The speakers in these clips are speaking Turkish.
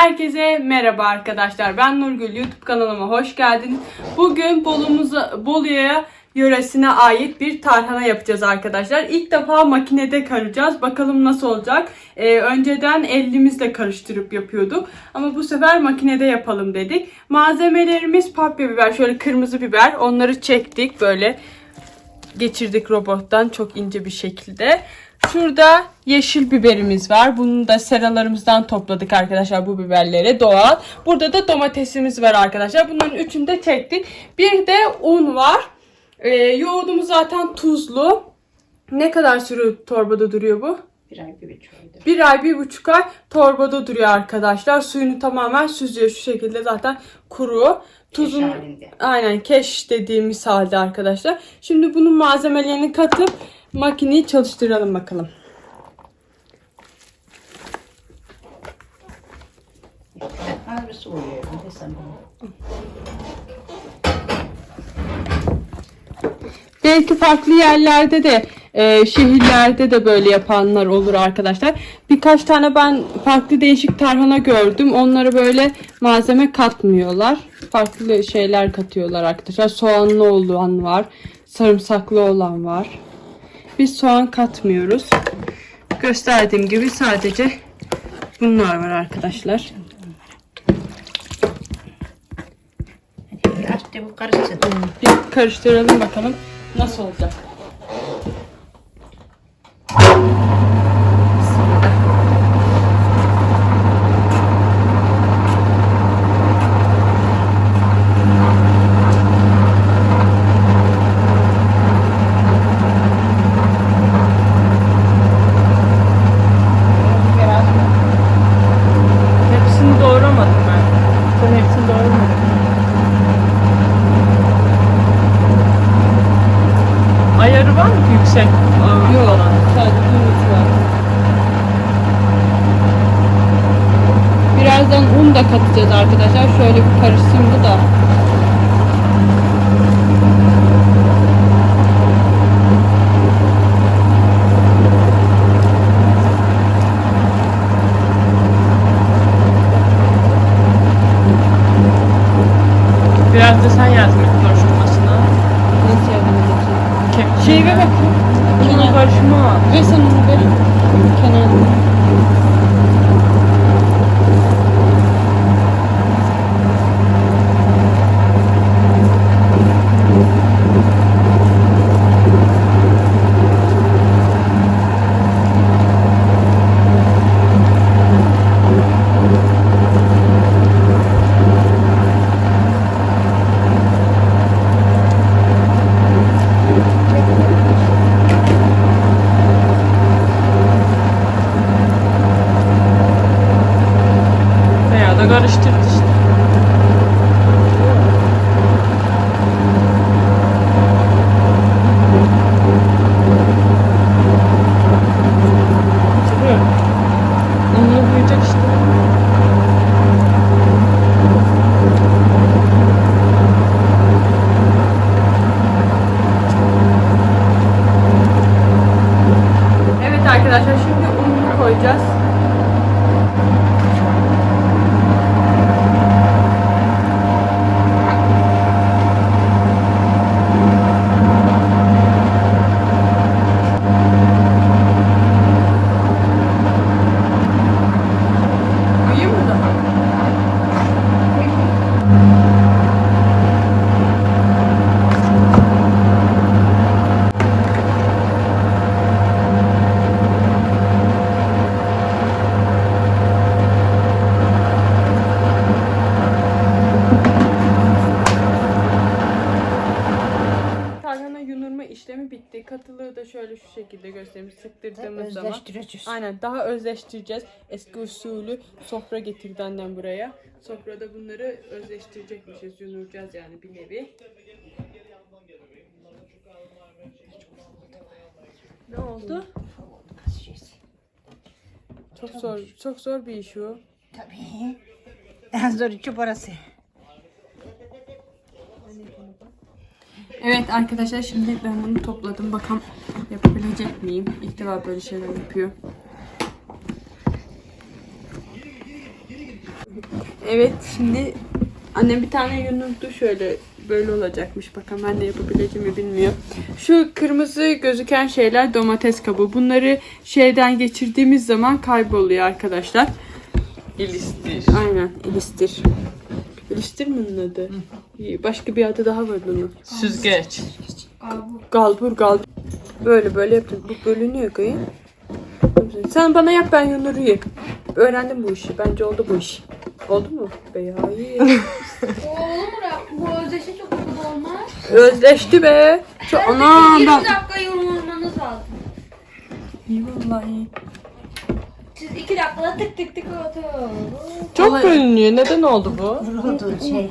Herkese merhaba arkadaşlar. Ben Nurgül. YouTube kanalıma hoş geldiniz. Bugün Bolu'muza, Bolu'ya yöresine ait bir tarhana yapacağız arkadaşlar. İlk defa makinede karacağız. Bakalım nasıl olacak. Ee, önceden elimizle karıştırıp yapıyorduk. Ama bu sefer makinede yapalım dedik. Malzemelerimiz papya biber, şöyle kırmızı biber. Onları çektik böyle geçirdik robottan çok ince bir şekilde. Şurada yeşil biberimiz var. Bunu da seralarımızdan topladık arkadaşlar bu biberleri doğal. Burada da domatesimiz var arkadaşlar. Bunların üçünü de çektik. Bir de un var. Ee, yoğurdumuz zaten tuzlu. Ne kadar süre torbada duruyor bu? Bir ay bir buçuk aydır. Bir ay, bir buçuk ay torbada duruyor arkadaşlar. Suyunu tamamen süzüyor şu şekilde zaten kuru. Tuzun, Keş halinde. aynen keş dediğimiz halde arkadaşlar. Şimdi bunun malzemelerini katıp makineyi çalıştıralım bakalım. Belki farklı yerlerde de e, şehirlerde de böyle yapanlar olur arkadaşlar. Birkaç tane ben farklı değişik tarhana gördüm. Onlara böyle malzeme katmıyorlar. Farklı şeyler katıyorlar arkadaşlar. Soğanlı olan var. Sarımsaklı olan var. Biz soğan katmıyoruz. Gösterdiğim gibi sadece bunlar var arkadaşlar. Bir karıştıralım bakalım nasıl olacak. Biraz mı? Hepsini doğramadım ben. Sen hepsini doğramadın. Ayarı var mı yüksek? Yok. Sadece düğmesi var. Birazdan un da katacağız arkadaşlar. Şöyle bir karışsın bu da. Özleştireceğiz. Aynen daha özleştireceğiz. Eski usulü sofra getirdi annem buraya. Sofrada bunları özleştirecekmişiz. Yunuracağız yani bir nevi. Ne oldu? Çok zor, çok zor bir iş o. Tabii. En zor içi burası. Evet arkadaşlar şimdi ben bunu topladım. Bakalım yapabilecek miyim? İlk defa böyle şeyler yapıyor. Evet şimdi annem bir tane yumurtu şöyle böyle olacakmış. Bakalım ben de yapabileceğim mi bilmiyorum. Şu kırmızı gözüken şeyler domates kabuğu. Bunları şeyden geçirdiğimiz zaman kayboluyor arkadaşlar. İlistir. Aynen ilistir. İlistir mi onun adı? Başka bir adı daha var bunun. Süzgeç. Galbur galbur. Böyle böyle yaptım. Bu bölünüyor kayın. Sen bana yap ben yunuruyum. Öğrendim bu işi. Bence oldu bu iş. Oldu mu? Be ya iyi. Oğlum bu özdeşe çok hızlı olmaz. Özleşti be. Çok anam 20 ben. dakika yoğurmanız lazım. İyi vallahi. Siz 2 dakikada tık tık tık atıyor. Çok bölünüyor. Neden oldu bu? Vuruldu şey.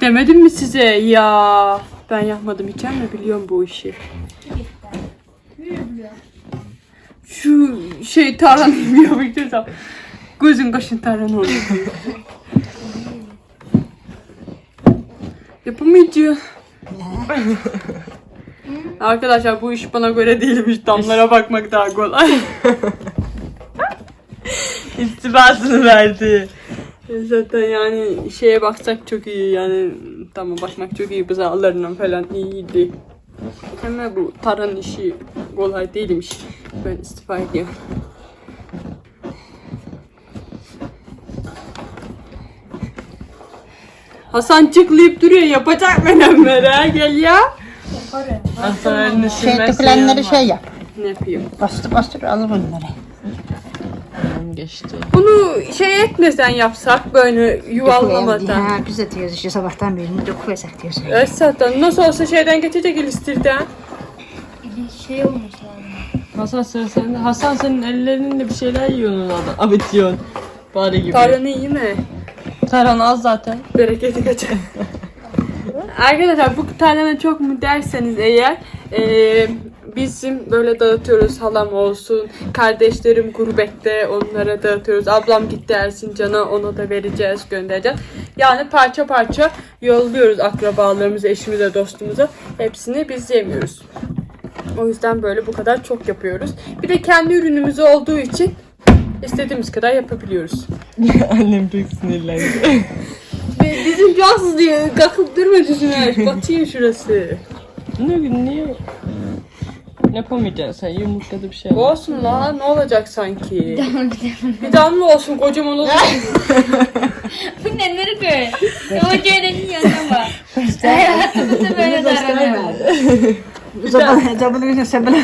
Demedim mi size ya? Ben yapmadım hiç ama biliyorum bu işi. Şu şey tarhanayı yapacağız. Gözün kaşın tarhana olur. Yapamayacağım. Arkadaşlar bu iş bana göre değilmiş. Damlara bakmak daha kolay. İstibasını verdi. Zaten yani şeye baksak çok iyi yani tamam bakmak çok iyi bızağlarından falan iyiydi. Ama bu taran işi kolay değilmiş. Ben istifa ediyorum. Hasan çıklayıp duruyor yapacak menemlere gel ya. Hasan elini Şey yanmaz. şey yap. Ne yapayım? Bastır bastır alır bunları. Tamam, Geçti. Bunu şey etmesen yapsak böyle yuvarlamadan. Ha, biz de diyoruz işte sabahtan beri dokuversak diyoruz. Evet zaten nasıl olsa şeyden geçecek ilistirden. Şey olmuş lazım. Hasan sıra sende. Hasan senin ellerinle bir şeyler yiyorsun orada. Abi diyorsun. Bari gibi. Tarhanı iyi mi? Tarhan az zaten. Bereketi kaçar. Arkadaşlar bu tarhana çok mu derseniz eğer eee, bizim böyle dağıtıyoruz halam olsun kardeşlerim gurbette onlara dağıtıyoruz ablam gitti Erzincan'a ona da vereceğiz göndereceğiz yani parça parça yolluyoruz akrabalarımıza eşimize dostumuza hepsini biz yemiyoruz o yüzden böyle bu kadar çok yapıyoruz bir de kendi ürünümüz olduğu için istediğimiz kadar yapabiliyoruz Annem çok sinirlendi. Bizim cansız diye kalkıp durma yüzüne. Batıyor şurası. ne gün niye? Yapamayacaksın sen yumurtladı bir şey. yap. Olsun la ne olacak sanki? bir damla olsun kocaman olur. Bu ne nereye koy? O cerenin yanına bak. Hayatımızda böyle davranıyor. Zaman zamanı gün sen bana.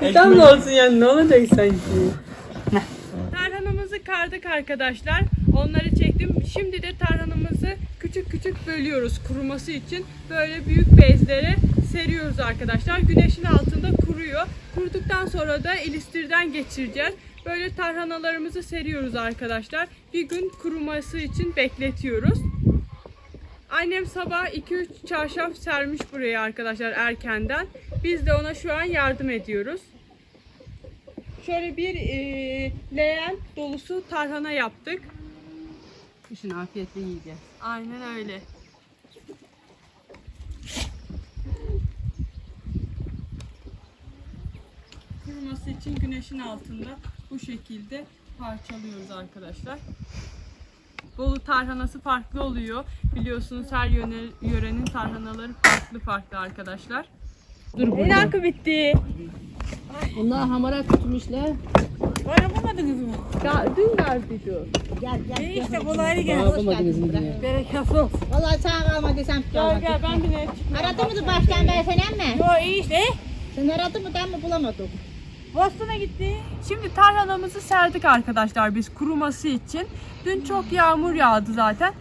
bir damla olsun yani ne olacak sanki? Tarhanamızı kardık arkadaşlar. Onları çektim. Şimdi de tarhanamızı küçük küçük bölüyoruz kuruması için. Böyle büyük bezlere seriyoruz arkadaşlar. Güneşin altında kuruyor. Kuruduktan sonra da ilistirden geçireceğiz. Böyle tarhanalarımızı seriyoruz arkadaşlar. Bir gün kuruması için bekletiyoruz. Annem sabah 2-3 çarşaf sermiş buraya arkadaşlar erkenden. Biz de ona şu an yardım ediyoruz. Şöyle bir e, leğen dolusu tarhana yaptık. Kışın afiyetle yiyeceğiz. Aynen öyle. Kuruması için güneşin altında bu şekilde parçalıyoruz arkadaşlar. Bolu tarhanası farklı oluyor. Biliyorsunuz her yörenin tarhanaları farklı farklı arkadaşlar. Dur bu. dakika bitti. Bunlar hamara tutmuşlar. Ya, dün geldiydi. Gel gel. İşte kolaylı gel. Yapamadınız mı diye. Bereketli ol. Vallahi sağ kalma desem Gel gel ben bile Aradın mı baştan ben sen mi? Yo iyi işte. Sen aradın mı ben mi bulamadım. Boston'a gitti. Şimdi tarhanamızı serdik arkadaşlar biz kuruması için. Dün çok yağmur yağdı zaten.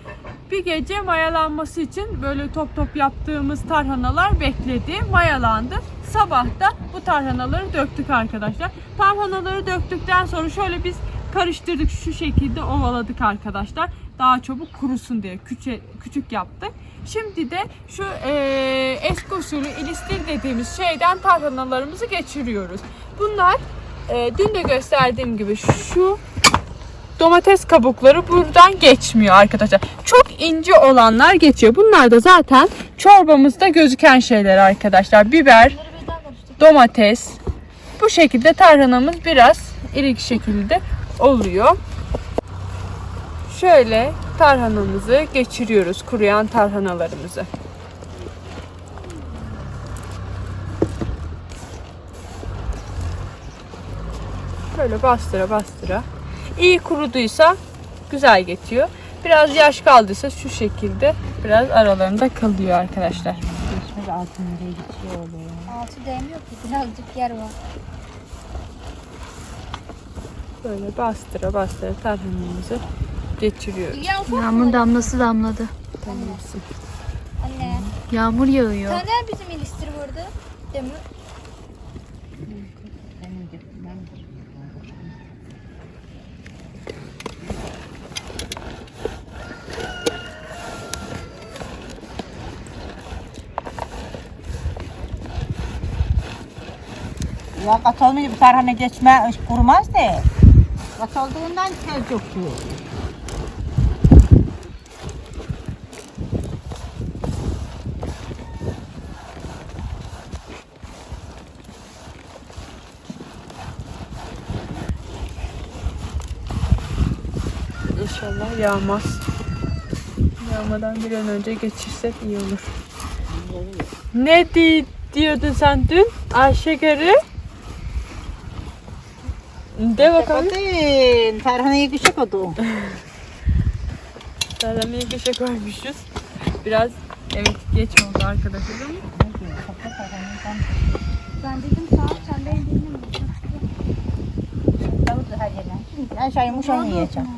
Bir gece mayalanması için böyle top top yaptığımız tarhanalar bekledi, mayalandı. Sabah da bu tarhanaları döktük arkadaşlar. Tarhanaları döktükten sonra şöyle biz karıştırdık şu şekilde ovaladık arkadaşlar. Daha çabuk kurusun diye küçük, küçük yaptık. Şimdi de şu eee eski usulü ilistir dediğimiz şeyden tarhanalarımızı geçiriyoruz. Bunlar eee, dün de gösterdiğim gibi şu domates kabukları buradan geçmiyor arkadaşlar. Çok ince olanlar geçiyor. Bunlar da zaten çorbamızda gözüken şeyler arkadaşlar. Biber, domates. Bu şekilde tarhanamız biraz irik şekilde oluyor. Şöyle tarhanamızı geçiriyoruz. Kuruyan tarhanalarımızı. Böyle bastıra bastıra. İyi kuruduysa güzel geçiyor. Biraz yaş kaldıysa şu şekilde biraz aralarında kalıyor arkadaşlar. Geçmez altın nereye geçiyor oluyor. Altı değmiyor ki birazcık yer var. Böyle bastıra bastıra tarhanamızı geçiriyoruz. Yağmur damlası damladı. Anne. Yağmur yağıyor. Taner bizim iliştir burada. Demir. Benim Ya kat olmayınca bu tarhana geçme kurumaz de. Kat olduğundan çok diyor. İnşallah yağmaz. Yağmadan bir an önce geçirsek iyi olur. Ne di diyordun sen dün? Ayşegarı? De bakalım. Bakın tarhanayı küçük oldu. Tarhanayı köşe koymuşuz. Biraz evet geç oldu arkadaşlar ama Ben dedim sağ ol sen benim dinlemiyorsun. Aşağı yumuşak yiyeceğim.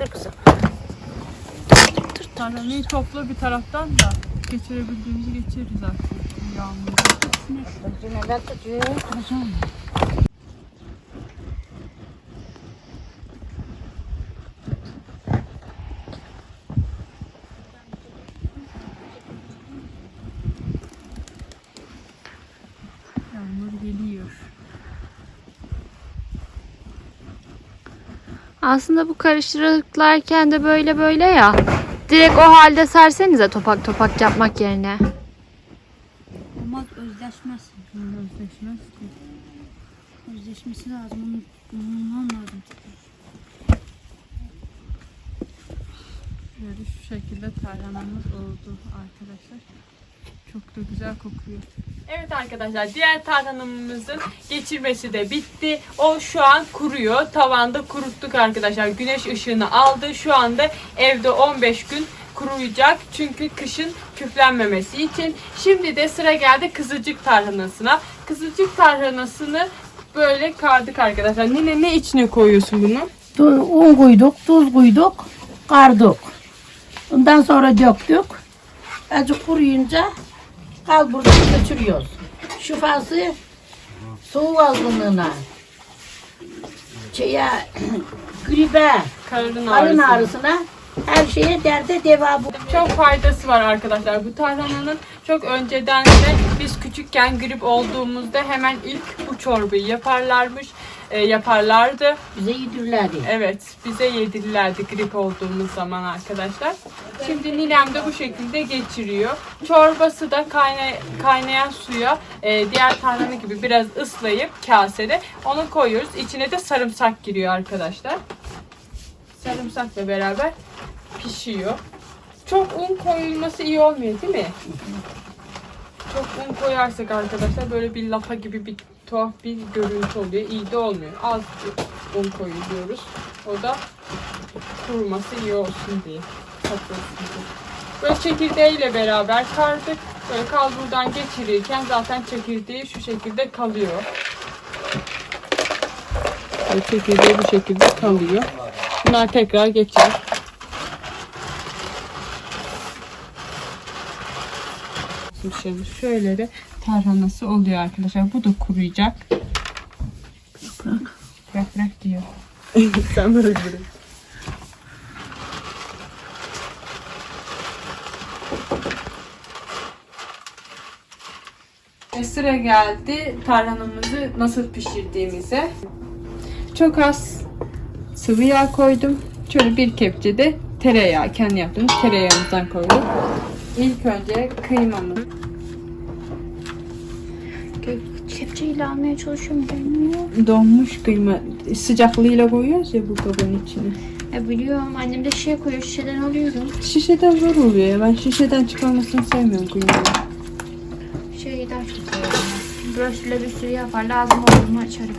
Dur kızım. tarhanayı topla bir taraftan da geçirebildiğimizi geçiririz artık. Yağmur. Neler tutuyor? Kızım. Yağmur Aslında bu karıştırırlarken de böyle böyle ya. Direkt o halde sersenize topak topak yapmak yerine. Olmaz özleşmez. Özleşmez ki. Özleşmesi lazım. Bulmam lazım. Böyle şu şekilde tarhanamız oldu arkadaşlar. Çok da güzel kokuyor. Evet arkadaşlar diğer tarhanamızın geçirmesi de bitti. O şu an kuruyor. Tavanda kuruttuk arkadaşlar. Güneş ışığını aldı. Şu anda evde 15 gün kuruyacak. Çünkü kışın küflenmemesi için. Şimdi de sıra geldi kızılcık tarhanasına. Kızılcık tarhanasını böyle kardık arkadaşlar. Nine ne içine koyuyorsun bunu? Un koyduk, tuz koyduk, kardık. Ondan sonra döktük. Azıcık kuruyunca kal buradan götürüyoruz. Şifası soğuk algınlığına, şeye, gribe, Karın karın ağrısı. ağrısına her şeye derde deva bu. Çok faydası var arkadaşlar bu tarhananın. Çok önceden de küçükken grip olduğumuzda hemen ilk bu çorbayı yaparlarmış. e, yaparlardı. Bize yedirlerdi. Evet bize yedirirlerdi grip olduğumuz zaman arkadaşlar. Şimdi ninem de bu şekilde geçiriyor. Çorbası da kayna- kaynayan suya e, diğer tarhana gibi biraz ıslayıp kasede onu koyuyoruz. İçine de sarımsak giriyor arkadaşlar. Sarımsakla beraber pişiyor. Çok un koyulması iyi olmuyor değil mi? Çok un koyarsak arkadaşlar böyle bir lapa gibi bir tuhaf bir görüntü oluyor. İyi de olmuyor. Az un koyuyoruz. O da kuruması iyi olsun diye. Diye. Böyle çekirdeğiyle beraber kardık. Böyle kalburdan geçirirken zaten çekirdeği şu şekilde kalıyor. Böyle çekirdeği bu şekilde kalıyor. Bunlar tekrar geçer. Şimdi şöyle de tarhanası oluyor arkadaşlar. Bu da kuruyacak. Bırak bırak diyor. Sen bırak bırak. Ve sıra geldi tarhanamızı nasıl pişirdiğimize. Çok az sıvı yağ koydum. Şöyle bir kepçe de tereyağı, kendi yaptığım tereyağımızdan koydum. İlk önce kıymamızı Kepçeyle almaya çalışıyorum gelmiyor. Donmuş kıyma sıcaklığıyla koyuyoruz ya bu kabın içine. E biliyorum annem de şişe koyuyor şişeden alıyorum. Şişeden zor oluyor ya. Ben şişeden çıkarmasını sevmiyorum kıymayı. Şeyi daha çok seviyorum. Brosuyla bir sürü yapar lazım olur mu açarım.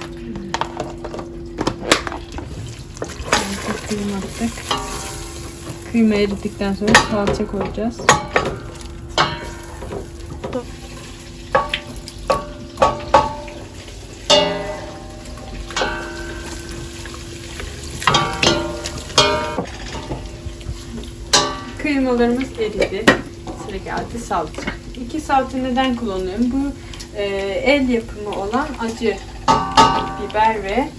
Çok kıyma eridikten sonra salça koyacağız. Kıymalarımız eridi. Sıra geldi salça. İki salça neden kullanıyorum? Bu e, el yapımı olan acı biber ve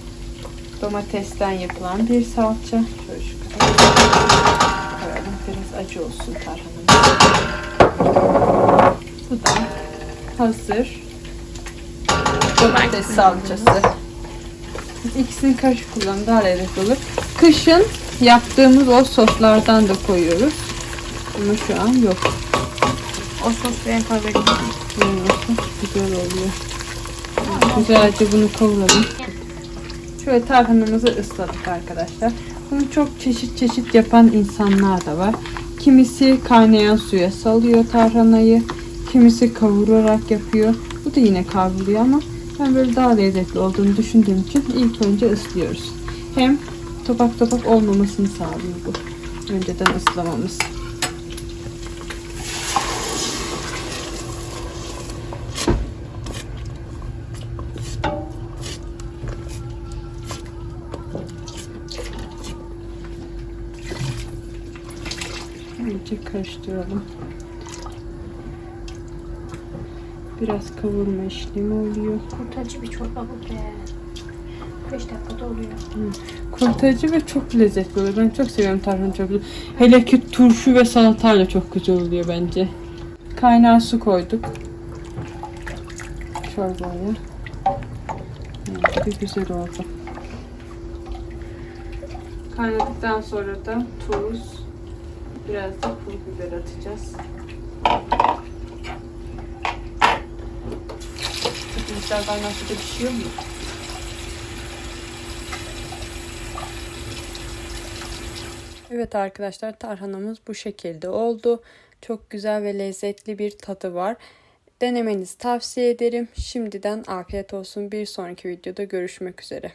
domatesten yapılan bir salça. Şöyle şu kadar koyalım. Biraz acı olsun tarhanamız. Bu da hazır domates salçası. İkisini karışık kullanın daha lezzetli olur. Kışın yaptığımız o soslardan da koyuyoruz. Ama şu an yok. O sos benim favorim. Güzel oluyor. Güzelce bunu kavuralım. Şöyle tarhanamızı ısladık arkadaşlar. Bunu çok çeşit çeşit yapan insanlar da var. Kimisi kaynayan suya salıyor tarhanayı. Kimisi kavurarak yapıyor. Bu da yine kavruluyor ama ben böyle daha lezzetli olduğunu düşündüğüm için ilk önce ıslıyoruz. Hem topak topak olmamasını sağlıyor bu. Önceden ıslamamız. Karıştıralım. Biraz kavurma işlemi oluyor. Kurtarıcı bir çorba bu be. 5 dakikada oluyor. Kurtarıcı ve çok lezzetli oluyor. Ben çok seviyorum tarhana çorbası. Hele ki turşu ve salatayla çok güzel oluyor bence. Kaynar su koyduk. Çorbaya. Evet, güzel oldu. Kaynadıktan sonra da tuz, biraz da pul biber atacağız. Pirinçler kaynar suda pişiyor mu? Evet arkadaşlar tarhanamız bu şekilde oldu. Çok güzel ve lezzetli bir tadı var. Denemenizi tavsiye ederim. Şimdiden afiyet olsun. Bir sonraki videoda görüşmek üzere.